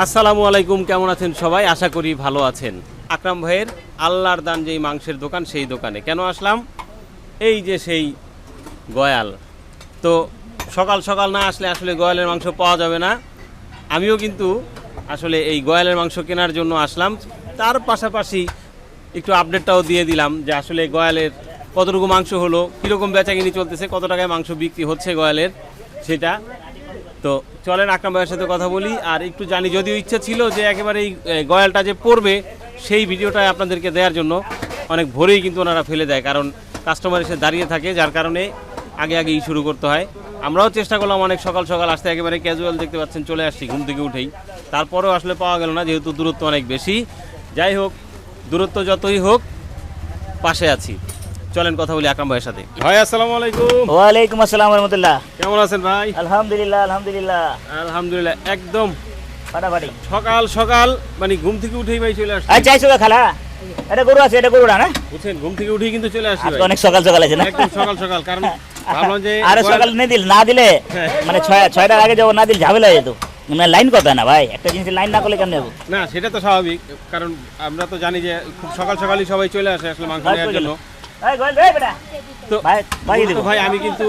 আসসালামু আলাইকুম, কেমন আছেন সবাই? আশা করি ভালো আছেন। আকরাম ভাইয়ের আল্লাহর দান যেই মাংসের দোকান, সেই দোকানে। কেন আসলাম? এই যে সেই গয়াল। তো সকাল সকাল না আসলে আসলে গয়ালের মাংস পাওয়া যাবে না। আমিও কিন্তু আসলে এই গয়ালের মাংস কেনার জন্য আসলাম। তার পাশাপাশি একটু আপডেটটাও দিয়ে দিলাম যে আসলে গয়ালের কতটুকু মাংস হলো, কীরকম বেচাকিনি চলতেছে, কত টাকায় মাংস বিক্রি হচ্ছে গয়ালের, সেটা তো চলেন আকরাম ভাইয়ের সাথে কথা বলি, আর একটু জানি, যদিও ইচ্ছা ছিল যে একেবারে এই গয়ালটা যে পড়বে, সেই ভিডিওটা আপনাদেরকে দেওয়ার জন্য অনেক ভোরেই কিন্তু ওনারা ফেলে দেয়, কারণ কাস্টমার এসে দাঁড়িয়ে থাকে, যার কারণে আগে আগেই শুরু করতে হয়। আমরাও চেষ্টা করলাম অনেক সকাল সকাল আসতে, একেবারে ক্যাজুয়াল দেখতে পাচ্ছেন, চলে আসছি, ঘুম থেকে উঠেই। তারপরেও আসলে পাওয়া গেল না, যেহেতু দূরত্ব অনেক বেশি। যাই হোক, দূরত্ব যতই হোক, পাশে আছি। চলেন কথা বলি আকরাম ভাইয়ের সাথে। ভাই আসসালামু আলাইকুম। ওয়ালাইকুম আসসালাম রহমতুল্লাহ। কেমন আছেন ভাই? আলহামদুলিল্লাহ আলহামদুলিল্লাহ। আলহামদুলিল্লাহ একদম। ফাটাফাটি। সকাল সকাল মানে ঘুম থেকে উঠেই ভাই চলে আসছি। আর চাইছো গা খালা। এটা গরু আছে এটা গরুটা না? বুঝছেন ঘুম থেকে উঠেই কিন্তু চলে আসছি আজকে অনেক সকাল সকাল আছে না? একদম সকাল সকাল কারণ ভাবলাম যে আরে সকাল নিয়ে দিল না দিলে হ্যাঁ। মানে ছয় ছয়টার আগে যাব না দিলে ঝামেলা হয়ে যেত। মানে লাইন কথা না ভাই একটা জিনিস লাইন না করলে কেন নেব না সেটা তো স্বাভাবিক কারণ আমরা তো জানি যে খুব সকাল সকালই সবাই চলে আসে আসলে মাংস নেওয়ার জন্য। তো ভাই আমি কিন্তু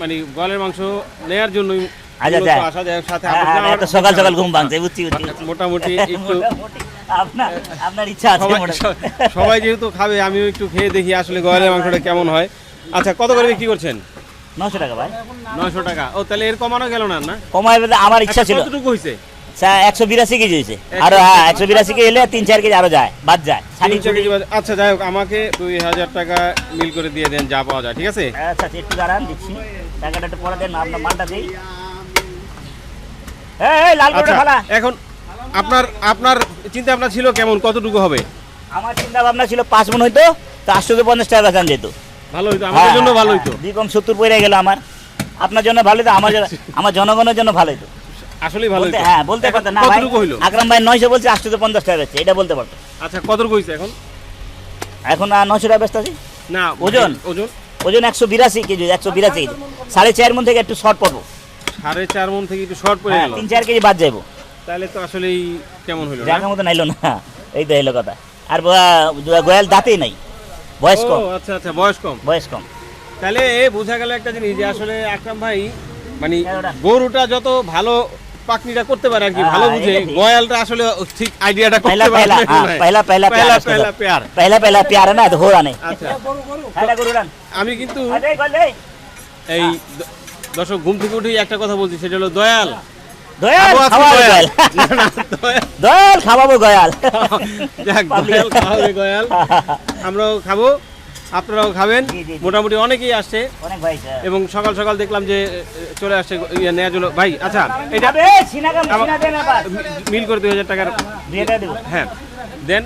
মানে গলের মাংস নেয়ার হ্যাঁ, হ্যাঁ, সকাল সকাল ঘুম ভাঙছে বুঝছি মোটামুটি একটু আপনার ইচ্ছা আছে সবাই যেহেতু খাবে আমিও একটু খেয়ে দেখি আসলে গয়ালের মাংসটা কেমন হয়। আচ্ছা কত করে বিক্রি করছেন? নশো টাকা ভাই। নয়শো টাকা। ও তাহলে এর কমানো গেল না? না কমায় আমার ইচ্ছা আচ্ছা, ছিল। কতটুকু হয়েছে একশো বিরাশি কেজি হয়েছে। আরও হ্যাঁ একশো বিরাশি কেজি এলে তিন চার কেজি আরও যায় বাদ যায়। তিনশো কেজি আচ্ছা যাই হোক আমাকে দুই হাজার টাকা মিল করে দিয়ে দেন যা পাওয়া যায় ঠিক আছে? আচ্ছা আচ্ছা, একটু দাঁড়ান দিচ্ছি। টাকাটা একটু পরে দেন আপনার মালটা দিই। এই, এই লাল করে আচ্ছা এখন আপনার আপনার চিন্তা ভাবনা ছিল কেমন কতটুকু হবে? আমার চিন্তা ভাবনা ছিল পাঁচ মন হইতো তো আটশো পঞ্চাশ টাকা বেতন যেত। ভালো হইতো আমাদের জন্য ভালো হইতো। দুই কম সত্তর পড়ে গেল আমার। আপনার জন্য ভালো হইতো আমার আমার জনগণের জন্য ভালো হইতো। আসলেই ভালো হ্যাঁ বলতে পারতেন না ভাই। আকরাম ভাই নয়শো বলছে আটশো পঞ্চাশ টাকা বেচছে এটা বলতে পারতো আচ্ছা কতটুকু হইছে এখন? এখন আর নয়শো টাকা বেচতে আছি? না ওজন? ওজন? ওজন একশো বিরাশি কেজি একশো বিরাশি কেজি। সাড়ে চার মন থেকে একটু শর্ট পড়ব। সাড়ে চার মন থেকে একটু শর্ট পড়ে হ্যাঁ গেল। তিন চার কেজি বাদ তাহলে তো আসলেই কেমন? জায়গা মতো নাইলো না এই তো কথা। আর গোয়াল দাঁতেই নাই বয়স কম। আচ্ছা আচ্ছা বয়স কম। বয়স কম। তাহলে বোঝা গেল একটা জিনিস যে আসলে আকরাম ভাই মানে হ্যাঁ, গরুটা যত ভালো পাকনিটা করতে পারে আর কি হ্যাঁ, ভালো হ্যাঁ, বুঝে। গয়ালটা আসলে ঠিক আইডিয়াটা করতে পারে পহলা পহলা পহলা হ্যাঁ, পহলা প্যার। পহলা পহলা প্যার না তো হোরা নেই আচ্ছা। আমি কিন্তু এই দর্শক ঘুম থেকে উঠেই একটা কথা বলছি সেটা হলো দয়াল। দয়াল খাওয়াবো গয়াল দয়াল। খাওয়াবো গয়াল দয়াল খাওয়াবো গয়াল আমরাও খাব। আপনারাও খাবেন। মোটামুটি অনেকেই আসছে। এবং সকাল সকাল দেখলাম যে চলে আসছে ইয়ে নেওয়ার জন্য। ভাই আচ্ছা এটা মিল করে দুই হাজার টাকার হ্যাঁ দেন।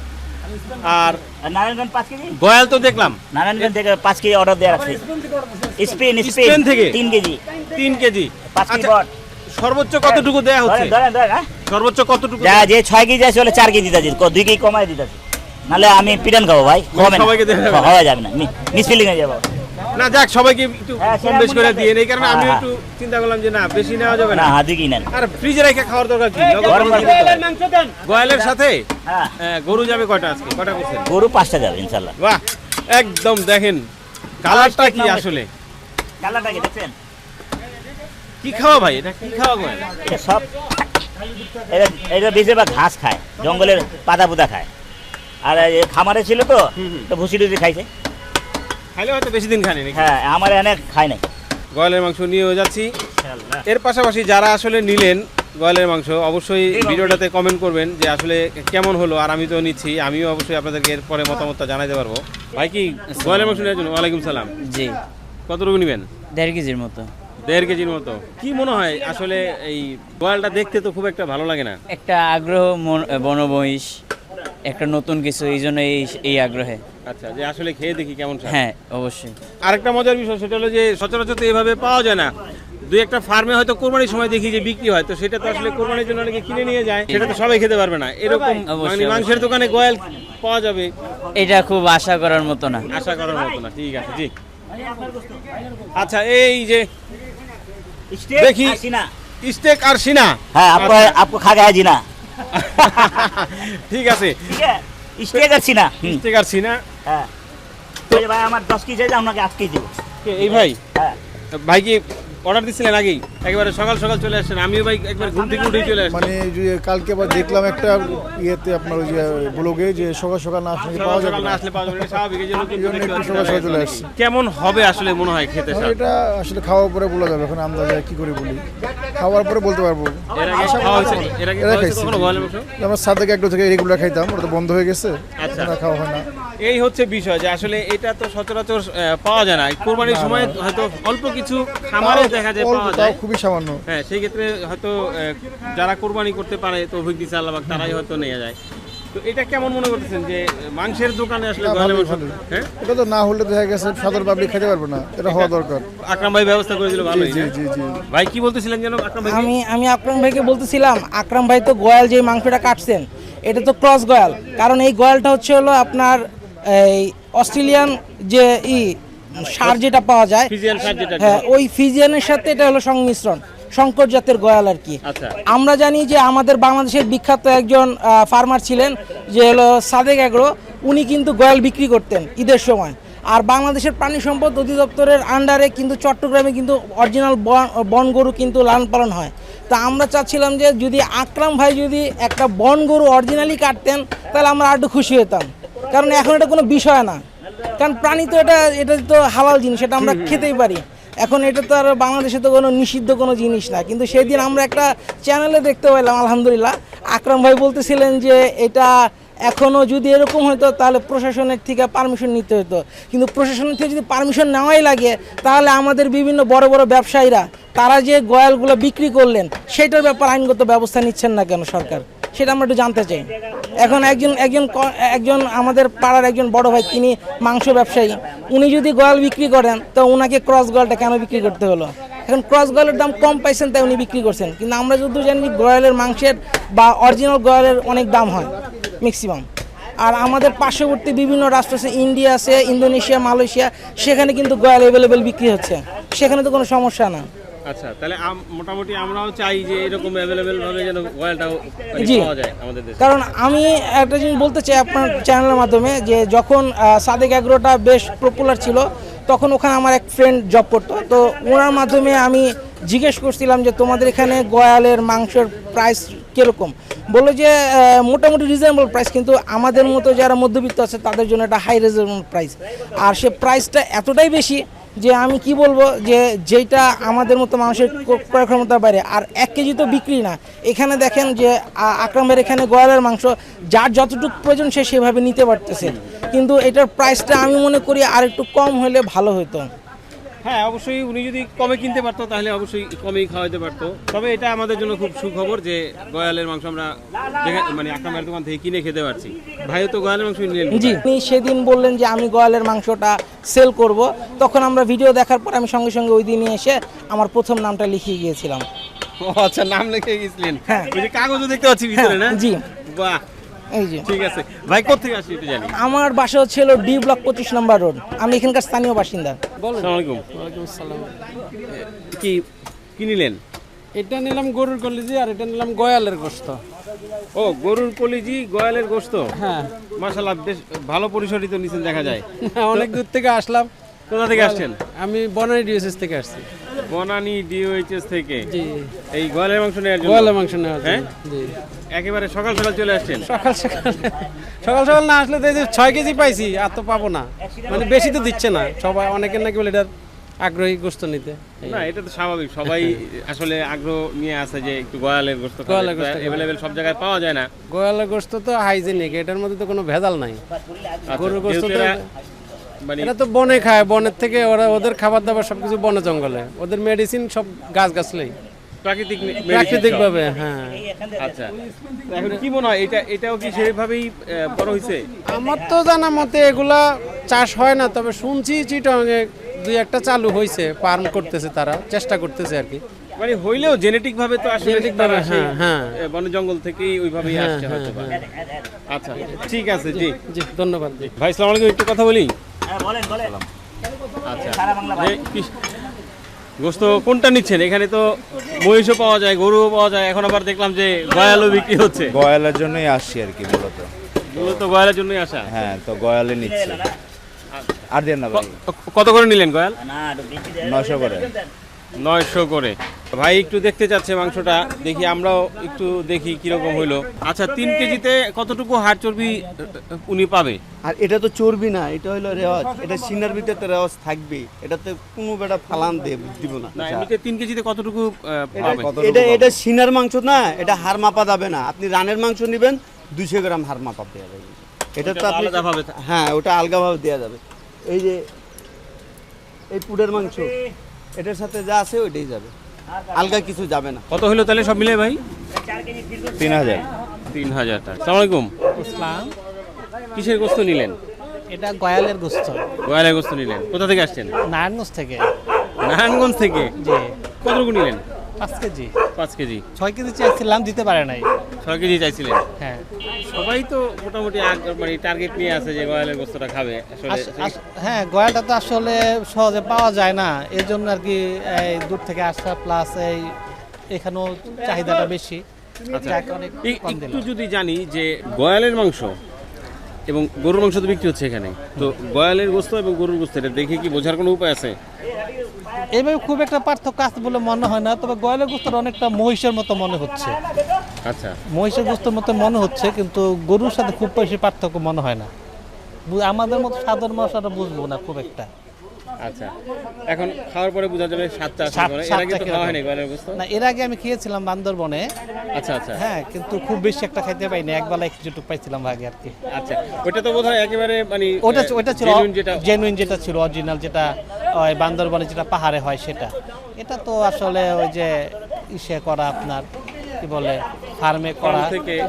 আর নারায়ণগঞ্জ পাঁচ কেজি? গয়াল তো দেখলাম। নারায়ণগঞ্জ থেকে পাঁচ কেজি অর্ডার দেওয়া আছে। Spain Spain. থেকে? তিন কেজি। তিন কেজি। পাঁচ কেজি আচ্ছা, সর্বোচ্চ কতটুকু দেয়া হচ্ছে? হ্যাঁ? সর্বোচ্চ কতটুকু যা যে ছয় কেজি আছে ওটা চার কেজি দিতে দুই কেজি কমাই দিতে নাহলে আমি পিটান খাব ভাই হবে না। যাবে না? হওয়া যাবে না মিসফিলিং হয়ে যাব। না যাক সবাইকে একটু হ্যাঁ, কম বেশ করে দিয়ে। এই কারণে আমি হ্যাঁ, একটু চিন্তা করলাম যে না বেশি নেওয়া যাবে না। হাতি কি নেন। আর ফ্রিজে রেখে খাওয়ার দরকার কি? গরম দিতে হয়। গয়ালের সাথে? হ্যাঁ। গরু যাবে কয়টা আজকে? কয়টা করছেন? গরু পাঁচটা যাবে ইনশাল্লাহ বাহ একদম দেখেন কালারটা কি আসলে? কালারটা কি দেখছেন? কি খাওয়া ভাই? এটা কি খাওয়া গয়াল? এটা সব এটা এটা বেশিরভাগ ঘাস খায় জঙ্গলের পাতা পুতা খায়। আর এই খামারে ছিল তো। তো ভুসি টুসি খাইছে। খাইলে হয়তো বেশি দিন খানি নাকি? হ্যাঁ আমার এনে খায় নাই। গয়ালের মাংস নিয়েও যাচ্ছি। এর পাশাপাশি যারা আসলে নিলেন গয়ালের মাংস অবশ্যই ভিডিওটাতে কমেন্ট করবেন যে আসলে কেমন হলো আর আমি তো নিচ্ছি। আমিও অবশ্যই আপনাদেরকে এরপরে মতামতটা জানাতে পারব। ভাই কি গয়ালের মাংস নেওয়ার জন্য? ওয়ালাইকুম সালাম। জি। কতটুকু নেবেন? দেড় কেজির মতো। দেড় কেজির মতো। কি মনে হয় আসলে এই গয়ালটা দেখতে তো খুব একটা ভালো লাগে না? একটা আগ্রহ মন- বনমহিষ একটা নতুন কিছু এই জন্য এই এই আগ্রহে। আচ্ছা যে আসলে খেয়ে দেখি কেমন হ্যাঁ অবশ্যই। আরেকটা মজার বিষয় সেটা হলো যে সচরাচর তো এভাবে পাওয়া যায় না। দুই একটা ফার্মে হয়তো কোরবানির সময় দেখি যে বিক্রি হয় তো সেটা তো আসলে কোরবানির জন্য অনেকে কিনে নিয়ে যায় সেটা তো সবাই খেতে পারবে না। এরকম মানে মাংসের দোকানে গোয়াল পাওয়া যাবে। এটা খুব আশা করার মতো না। আশা করার মতো না ঠিক আছে জি। আচ্ছা এই যে দেখি স্টেক আর সিনা। হ্যাঁ আপু আচ্ছা। আপু খাগা জিনা ঠিক আছে। ঠিক আছে। স্টে করছি না। হুম, ঠিক আছে না। হ্যাঁ। ভাই আমার দশ কেজি আপনাকে আট কেজি দেবো। এই ভাই? হ্যাঁ। ভাই কি অর্ডার দিছিলেন আগেই? একেবারে সকাল সকাল চলে আসছেন। আমিও ভাই একবার ঘুম থেকে উঠেই চলে আসছি। মানে যে কালকে আবার দেখলাম একটা ইয়েতে আপনার ওই যে ব্লগে যে সকাল সকাল না আসলে পাওয়া যাবে না। আসলে পাওয়া যাবে না, স্বাভাবিক এই জন্য একটু সকাল সকাল চলে আসছি। কেমন হবে আসলে মনে হয় খেতে স্বাদ? এটা আসলে খাওয়ার পরে বলা যাবে এখন আন্দাজে কি করে বলি। খাওয়ার পরে বলতে পারব। খাওয়া হয়েছে এর খাইছি। আমরা সাদেক একটু থেকে রেগুলার খাইতাম ওটা তো বন্ধ হয়ে গেছে। আচ্ছা। খাওয়া হয় না। এই হচ্ছে বিষয় যে আসলে এটা তো সচরাচর পাওয়া যায় না। কোরবানির সময় হয়তো অল্প কিছু খামারে দেখা যায় পাওয়া যায়। খুবই সামান্য। হ্যাঁ সেই ক্ষেত্রে হয়তো যারা কোরবানি করতে পারে তো অভিজ্ঞ আল্লাহ তারাই হয়তো নিয়ে যায়। তো এটা কেমন মনে করতেছেন যে মাংসের দোকানে আসলে না, গোয়ালের ভালোই, মাংস ভালোই। হ্যাঁ? এটা তো না হলে দেখা গেছে সাধারণ পাবলিক খেতে পারবে না। এটা হওয়া দরকার। আকরাম ভাই ব্যবস্থা করে ভালোই জি জি জি। ভাই কি বলতেছিলেন যেন আকরাম ভাই? আমি আমি আকরাম ভাইকে বলতেছিলাম আকরাম ভাই তো গোয়াল যে মাংসটা কাটছেন এটা তো ক্রস গোয়াল। কারণ এই গোয়ালটা হচ্ছে হলো আপনার এই অস্ট্রেলিয়ান যে ই সার যেটা পাওয়া যায় সার হ্যাঁ ওই ফিজিয়ানের সাথে এটা হলো সংমিশ্রণ। শঙ্কর জাতের গয়াল আর কি। আচ্ছা। আমরা জানি যে আমাদের বাংলাদেশের বিখ্যাত একজন ফার্মার ছিলেন যে হলো সাদেক এগ্রো উনি কিন্তু গয়াল বিক্রি করতেন ঈদের সময়। আর বাংলাদেশের প্রাণী সম্পদ অধিদপ্তরের আন্ডারে কিন্তু চট্টগ্রামে কিন্তু অরিজিনাল বন গরু কিন্তু লালন পালন হয়। তা আমরা চাচ্ছিলাম যে যদি আকরাম ভাই যদি একটা বন গরু অরিজিনালি কাটতেন তাহলে আমরা আরও খুশি হতাম। কারণ এখন এটা কোনো বিষয় না। কারণ প্রাণী তো এটা এটা তো হালাল জিনিস এটা আমরা খেতেই পারি। এখন এটা তো আর বাংলাদেশে তো কোনো নিষিদ্ধ কোনো জিনিস না। কিন্তু সেই দিন আমরা একটা চ্যানেলে দেখতে পেলাম আলহামদুলিল্লাহ। আকরাম ভাই বলতেছিলেন যে এটা এখনও যদি এরকম হতো তাহলে প্রশাসনের থেকে পারমিশন নিতে হতো কিন্তু প্রশাসনের থেকে যদি পারমিশন নেওয়াই লাগে, তাহলে আমাদের বিভিন্ন বড় বড় ব্যবসায়ীরা, তারা যে গয়ালগুলো বিক্রি করলেন, সেটার ব্যাপার আইনগত ব্যবস্থা নিচ্ছেন না কেন সরকার? সেটা আমরা একটু জানতে চাই। এখন একজন একজন একজন আমাদের পাড়ার একজন বড় ভাই, তিনি মাংস ব্যবসায়ী। উনি যদি গয়াল বিক্রি করেন, তো ওনাকে ক্রস গয়ালটা কেন বিক্রি করতে হলো? এখন ক্রস গয়ালের দাম কম পাইছেন, তাই উনি বিক্রি করছেন। কিন্তু আমরা যদি জানি, গয়ালের মাংসের বা অরিজিনাল গয়ালের অনেক দাম হয় ম্যাক্সিমাম আর আমাদের পার্শ্ববর্তী বিভিন্ন রাষ্ট্র আছে, ইন্ডিয়া আছে, ইন্দোনেশিয়া, মালয়েশিয়া, সেখানে কিন্তু গয়াল অ্যাভেলেবেল বিক্রি হচ্ছে। সেখানে তো কোনো সমস্যা না। আচ্ছা তাহলে মোটামুটি আমরাও চাই যে এরকম অ্যাভেলেবেল ভাবে যেন মানে পাওয়া যায় আমাদের দেশে। কারণ আমি একটা জিনিস বলতে চাই আপনার চ্যানেলের মাধ্যমে যে যখন সাদেক অ্যাগ্রোটা বেশ পপুলার ছিল তখন ওখানে আমার এক ফ্রেন্ড জব করতো। তো ওনার মাধ্যমে আমি জিজ্ঞেস করছিলাম যে তোমাদের এখানে গয়ালের মাংসের প্রাইস কীরকম? বলল যে মোটামুটি রিজনেবল প্রাইস কিন্তু আমাদের মতো যারা মধ্যবিত্ত আছে তাদের জন্য একটা হাই রিজনেবল প্রাইস আর সে প্রাইসটা এতটাই বেশি যে আমি কি বলব যে যেটা আমাদের মতো মানুষের ক্রয় ক্ষমতার বাইরে, আর এক কেজি তো বিক্রি না। এখানে দেখেন যে আক্রমের আকরামের এখানে গয়ালের মাংস, যার যতটুকু প্রয়োজন সে সেভাবে নিতে পারতেছে। কিন্তু এটার প্রাইসটা আমি মনে করি আর একটু কম হলে ভালো হতো হ্যাঁ অবশ্যই উনি যদি কমে কিনতে পারতো তাহলে অবশ্যই কমেই খাওয়াতে পারতো। তবে এটা আমাদের জন্য খুব সুখবর যে গয়ালের মাংস আমরা মানে আকামের দোকান থেকে কিনে খেতে পারছি। ভাইও তো গয়ালের মাংস নিলেন জি আপনি সেদিন বললেন যে আমি গয়ালের মাংসটা সেল করব। তখন আমরা ভিডিও দেখার পর আমি সঙ্গে সঙ্গে ওই দিনই এসে আমার প্রথম নামটা লিখিয়ে গিয়েছিলাম। ও আচ্ছা নাম লিখে গেছিলেন হ্যাঁ। ওই যে কাগজও দেখতে পাচ্ছি ভিতরে না? জি। বাহ। এই যে। ঠিক আছে। ভাই কোথেকে আসছি একটু জানি। আমার বাসা হচ্ছে হলো ডি ব্লক পঁচিশ নম্বর রোড। আমি এখানকার স্থানীয় বাসিন্দা। আসসালামু আলাইকুম। কি কি নিলেন? এটা নিলাম গরুর কলিজি আর এটা নিলাম গয়ালের গোস্ত। ও গরুর কলিজি গয়ালের গোস্ত? হ্যাঁ। মাশাআল্লাহ বেশ ভালো পরিসরিত নিচে দেখা যায়। অনেক দূর থেকে আসলাম। কোথা থেকে আসছেন? আমি বনানী ডিএসএস থেকে আসছি। বনানী ডিওএইচএস থেকে? এই গয়ালের মাংস নেওয়ার জন্য? গয়ালের মাংস নেওয়ার হ্যাঁ? একেবারে সকাল সকাল চলে আসছেন? সকাল সকাল সকাল সকাল না আসলে তো এই যে ছয় কেজি পাইছি আর তো পাবো না। মানে বেশি তো দিচ্ছে না। সবাই অনেকের নাকি বলে এটার আগ্রহী গোস্ত নিতে। না এটা তো স্বাভাবিক। সবাই আসলে আগ্রহ নিয়ে আসে যে একটু গয়ালের গোস্ত গয়ালের গোশত অ্যাভেলেবেল সব জায়গায় পাওয়া যায় না। গয়ালের গোস্ত তো হাইজেনিক এটার মধ্যে তো কোনো ভেজাল নাই। আচ্ছা, গরুর গোশত যেহেতু তো- এরা মানে এটা তো বনে খায় বনের থেকে ওরা ওদের খাবার দাবার সবকিছু বনে জঙ্গলে। ওদের মেডিসিন সব গাছ গাছলেই। প্রাকৃতিক প্রাকৃতিক ভাবে হ্যাঁ। আচ্ছা। এখন কি মনে হয় এটা এটাও কি সেভাবেই বড় হয়েছে আমার তো জানা মতে এগুলা চাষ হয় না তবে শুনছি চিটংয়ে দুই একটা চালু হয়েছে ফার্ম করতেছে তারা চেষ্টা করতেছে আর কি। মানে হইলেও জেনেটিক ভাবে তো আসলে ভাবে, হ্যাঁ, হ্যাঁ। বন জঙ্গল থেকেই ওইভাবেই হ্যাঁ, আসছে হয়তো আচ্ছা ঠিক আছে জি। জি ধন্যবাদ জি। ভাই সালাম আলাইকুম একটু কথা বলি? হ্যাঁ বলেন বলেন। আচ্ছা। ভাই। গোস্ত কোনটা নিচ্ছেন? এখানে তো মহিষও পাওয়া যায় গরুও পাওয়া যায় এখন আবার দেখলাম যে গয়ালও বিক্রি হচ্ছে। গয়ালের জন্যই আসছি আর কি মূলত। মূলত গয়ালের জন্যই আসা? হ্যাঁ তো গয়ালে নিচ্ছি। আর দেন না কত করে নিলেন গয়াল। নশো করে। নয়শো করে। ভাই একটু দেখতে চাচ্ছে মাংসটা দেখি আমরাও একটু দেখি কীরকম হইল। আচ্ছা তিন কেজিতে কতটুকু হাড় চর্বি উনি পাবে? আর এটা তো চর্বি না এটা হলো রেওয়াজ। এটা সিনার ভিতরে তো রেওয়াজ থাকবে এটাতে কোনো বেটা ফালান দেব দিব না। না এমনিতে তিন কেজিতে কতটুকু পাবে? এটা এটা সিনার মাংস না এটা হাড় মাপা যাবে না। আপনি রানের মাংস নেবেন দুইশো গ্রাম হাড় মাপা দেওয়া যাবে। এটা তো আপনি আলাদাভাবে হ্যাঁ ওটা আলগাভাবে দেওয়া যাবে। এই যে এই পুডের মাংস। এটার সাথে যা আছে ওইটাই যাবে। আলগা কিছু যাবে না। কত হলো তাহলে সব মিলে ভাই? তিন হাজার। তিন হাজার টাকা। সালাম আলাইকুম। ইসলাম কিসের গোস্ত নিলেন? এটা গয়ালের গোস্ত। গয়ালের গোস্ত নিলেন। কোথা থেকে আসছেন? নারায়ণগঞ্জ থেকে। নারায়ণগঞ্জ থেকে? জি। কতটুকু নিলেন? পাঁচ কেজি? পাঁচ কেজি। ছয় কেজি চাইছিলাম দিতে পারে নাই। ছয় কেজি চাইছিলেন? হ্যাঁ। সবাই তো মোটামুটি মানে টার্গেট নিয়ে আছে যে গয়ালের গোস্তটা খাবে। হ্যাঁ গয়ালটা তো আসলে সহজে পাওয়া যায় না। এর জন্য আর কি দূর থেকে আসা প্লাস এই এখানেও চাহিদাটা বেশি। যার একটু। যদি জানি যে গয়ালের মাংস এবং গরুর মাংস তো বিক্রি হচ্ছে এখানে। তো গয়ালের গোস্ত এবং গরুর গোস্ত এটা দেখে কি বোঝার কোনো উপায় আছে? এইভাবে খুব একটা পার্থক্য আছে বলে মনে হয় না তবে গয়ালের গোস্তটা অনেকটা মহিষের মতো মনে হচ্ছে। আচ্ছা। মহিষের গোস্তর মতো মনে হচ্ছে কিন্তু গরুর সাথে খুব বেশি পার্থক্য মনে হয় না। আমাদের মতো সাধারণ মানুষ বুঝব না খুব একটা। আচ্ছা। এখন খাওয়ার পরে বোঝা যাবে স্বাদটা আসলে স্বাদ- পরে। এর আগে তো খাওয়া হয়নি গয়ালের গোস্ত? না এর আগে আমি খেয়েছিলাম বান্দরবনে। আচ্ছা আচ্ছা। হ্যাঁ কিন্তু খুব বেশি একটা খাইতে পাইনি। একবেলা পাইছিলাম আর কি। আচ্ছা। তো বোধহয় একেবারে মানে ওটা ওটা ছিল যেটা জেনুইন যেটা ছিল অরিজিনাল যেটা ওই বান্দরবনে যেটা পাহাড়ে হয় সেটা। এটা তো আসলে ওই যে ইসে করা আপনার কি বলে ফার্মে করা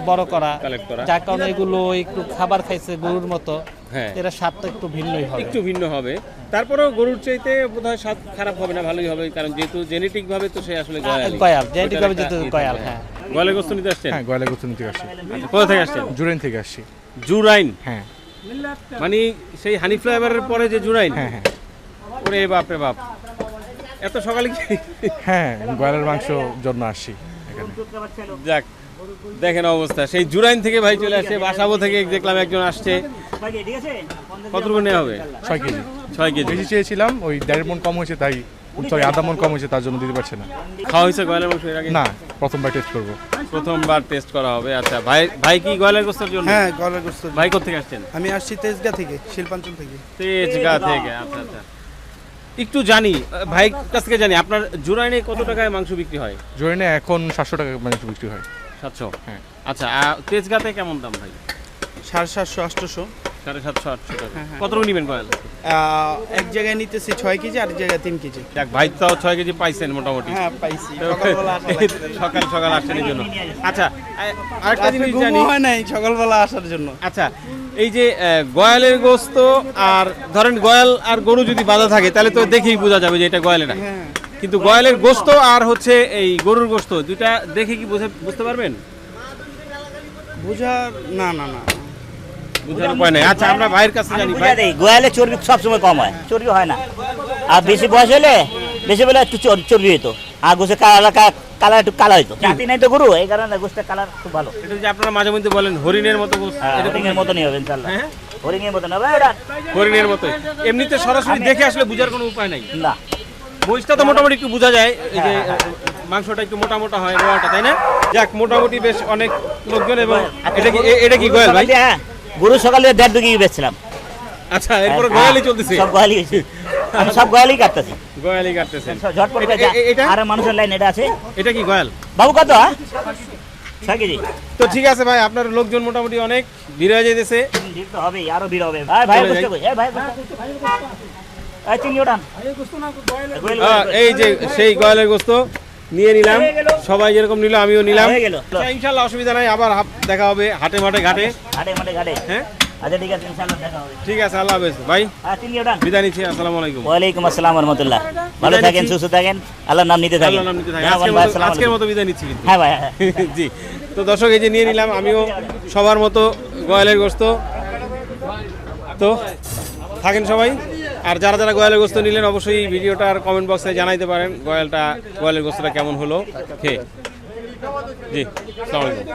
বড় করা যার কারণে এগুলো একটু খাবার খাইছে গরুর মতো হ্যাঁ। এরা স্বাদটা একটু ভিন্নই হবে। একটু ভিন্ন হবে। তারপরেও গরুর চাইতে বোধহয় স্বাদ খারাপ হবে না ভালোই হবে কারণ যেহেতু জেনেটিক ভাবে তো সে আসলে গয়াল। গয়াল, genetic ভাবে যেহেতু গয়াল, হ্যাঁ। গয়ালের গোস্ত নিতে আসছেন? হ্যাঁ গয়ালে গোস্ত নিতে আসছি। আচ্ছা, কোথা থেকে আসছেন? জুরেন থেকে আসছি। জুরাইন? হ্যাঁ। মানে সেই হানি ফ্লেভারের পরে যে জুরাইন? হ্যাঁ হ্যাঁ। ওরে বাপ রে বাপ। এত সকালে কি? হ্যাঁ গয়ালের মাংস জন্য আসছি এখানে। যাক দেখেন অবস্থা। সেই জুরাইন থেকে ভাই চলে আসছে বাসাবো থেকে দেখলাম একজন আসছে। ঠিক কতটুকু নেওয়া হবে? ছয় কেজি। ছয় কেজি। বেশি চেয়েছিলাম ওই দেড় মন কম হয়েছে তাই সরি আধা মন কম হয়েছে তার জন্য দিতে পারছে না। খাওয়া হয়েছে গয়ালের মাংস এর আগে? না প্রথমবার টেস্ট করব। প্রথমবার টেস্ট করা হবে আচ্ছা। ভাই ভাই কি গয়ালের গোস্তের জন্য? হ্যাঁ গলার গোস্ত ভাই কোথেকে আসছেন? আমি আসছি তেজগা থেকে শিল্পাঞ্চল থেকে। তেজগা থেকে আচ্ছা আচ্ছা। একটু জানি ভাই কাছ থেকে জানি আপনার জুরাইনে কত টাকায় মাংস বিক্রি হয়? জুরেনে এখন সাতশো টাকা মাংস বিক্রি হয়। সাতশো? হ্যাঁ। আচ্ছা আর তেজগাতে কেমন দাম ভাই? সাড়ে সাতশো আটশোশো। সাড়ে সাতশো আটশো টাকা। হ্যাঁ, কতটুকু নেবেন গয়াল এক জায়গায় নিতেছি ছয় কেজি আর এক জায়গায় তিন কেজি। দেখ ভাই তো ছয় কেজি পাইছেন মোটামুটি। হ্যাঁ পাইছি। সকাল সকাল এই জন্য। আচ্ছা আরেকটা জিনিস জানি। হয় নাই সকালবেলা আসার জন্য। আচ্ছা এই যে গয়ালের গোস্ত আর ধরেন গয়াল আর গরু যদি বাঁধা থাকে তাহলে তো দেখেই বোঝা যাবে যে এটা গয়ালে না। হ্যাঁ। কিন্তু গয়ালের গোস্ত আর হচ্ছে এই গরুর গোস্ত দুইটা দেখে কি বুঝে বুঝতে পারবেন? বুঝার না না না। বুঝার উপায় নাই। আচ্ছা আমরা ভাইয়ের কাছে আমি জানি। বুঝা দেই গোয়ালে চর্বি সবসময় কম হয় চর্বি হয় না। আর বেশি বয়স হলে বেশি বেলা একটু চর- চর্বি হইতো। আর গোসে কালা কালার একটু কালা হইতো। জাতি নাই তো গরু এই কারণে গোসটা কালার খুব ভালো। এটা যে আপনারা মাঝে মধ্যে বলেন হরিণের মতো গোস্ত হ্যাঁ, হরিণের হবে ইনশাল্লাহ হ্যাঁ? হরিণের মতন হবে ওটা হরিণের মতো এমনিতে সরাসরি দেখে আসলে বুঝার কোনো উপায় নাই। না। মহিষটা তো মোটামুটি একটু বোঝা যায় এই যে হ্যাঁ, মাংসটা একটু মোটা মোটা হয় রোয়াটা তাই না? যাক মোটামুটি বেশ অনেক লোকজন এবং এটা কি এটা কি গয়াল ভাই? হ্যাঁ গরু সকালে দেড় দুগি বেচছিলাম। আচ্ছা এরপরে গয়ালই চলতেছে। সব গয়ালি আমি সব গয়ালি কাটতেছি। গয়ালই কাটতেছেন। ঝটপট এটা- এটা? আর মানুষের লাইন এটা আছে? এটা কি গয়াল? বাবু কত হ্যাঁ? তো ঠিক আছে ভাই আপনার লোকজন মোটামুটি অনেক ভিড় হয়ে যেতেছে ভিড় তো হবেই আরও ভিড় হবে। ভাই ভাই চলে বুঝতে যাই। কই? এই ভাই যে সেই গয়ালের গোস্ত নিয়ে নিলাম। সবাই যেরকম নিল আমিও নিলাম। আচ্ছা, ইনশাল্লাহ অসুবিধা নাই আবার দেখা হবে হাটে মাঠে ঘাটে। ঘাটে মাঠে ঘাটে। হ্যাঁ? আচ্ছা ঠিক আছে ইনশাআল্লাহ দেখা হবে। ঠিক আছে আল্লাহ হাফেজ। ভাই হ্যাঁ বিদায় নিচ্ছি আসসালামু আলাইকুম। ওয়ালাইকুম আসসালাম রহমতুল্লাহ ভালো থাকেন সুস্থ থাকেন আল্লাহর নাম নিতে থাকেন। আল্লাহর নাম নিতে থাকি। আজকের মতো- বিদায় নিচ্ছি কিন্তু হ্যাঁ ভাই হ্যাঁ। জি। তো দর্শক এই যে নিয়ে নিলাম আমিও সবার মতো গয়ালের গোস্ত। তো থাকেন সবাই। আর যারা যারা গোয়ালের গোস্ত নিলেন অবশ্যই ভিডিওটার কমেন্ট বক্সে জানাইতে পারেন গোয়ালটা গোয়ালের গোস্তটা কেমন হলো। খেয়ে। জি আসসালামু আলাইকুম।